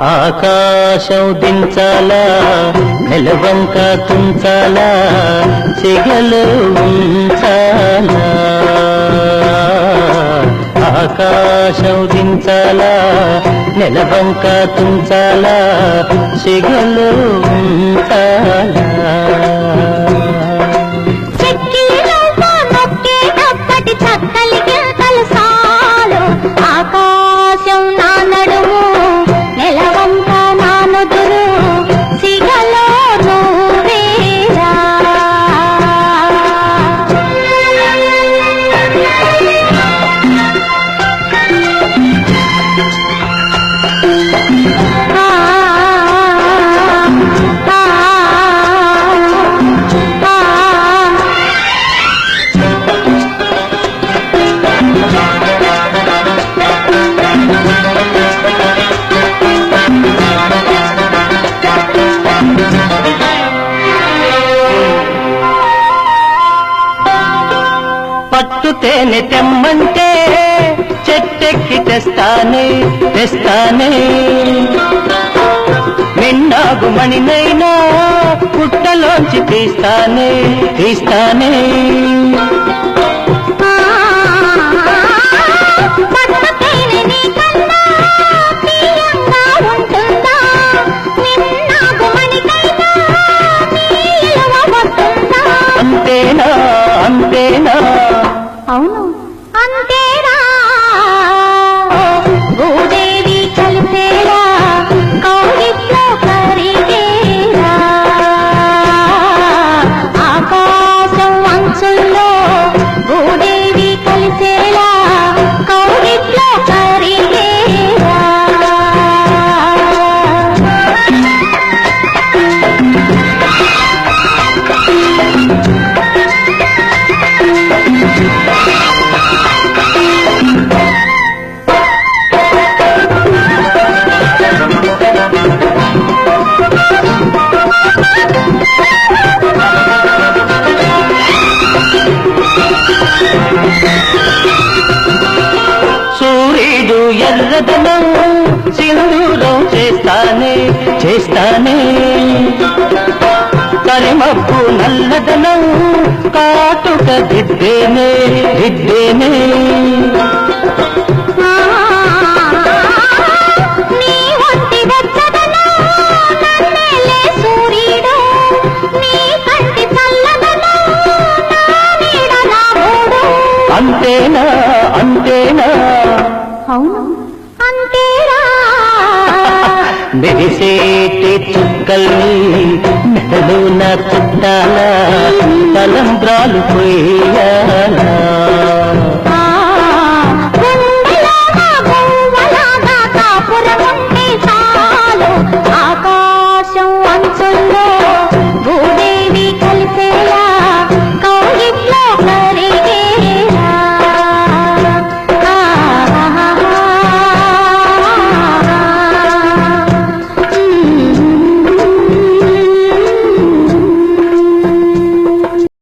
ఆకాశం దించాలా నెలవంక తుంచాలా చెగలు ఉంచాలా. ఆకాశం దించాలా నెలవంక తుంచాలా చెగలు ఉంచాలా. పట్టు తేనె తెమ్మంటే చెట్టెక్కి తెస్తానే తెస్తానే. నిన్నాగు మణినైనా పుట్టలోంచి తీస్తానే తీస్తానే. అవును అంతేరా భూదేవి ఎర్రదనం సింధూరం చేస్తానే చేస్తానే. కరిమప్పు నల్లదనం కాటుక దిద్దేనే దిద్దేనే అవును. అంతేరా. మెరిసేటి చుక్కల్ని మెడలో నా చుట్టాలా తలంబ్రాలు పోయాలా.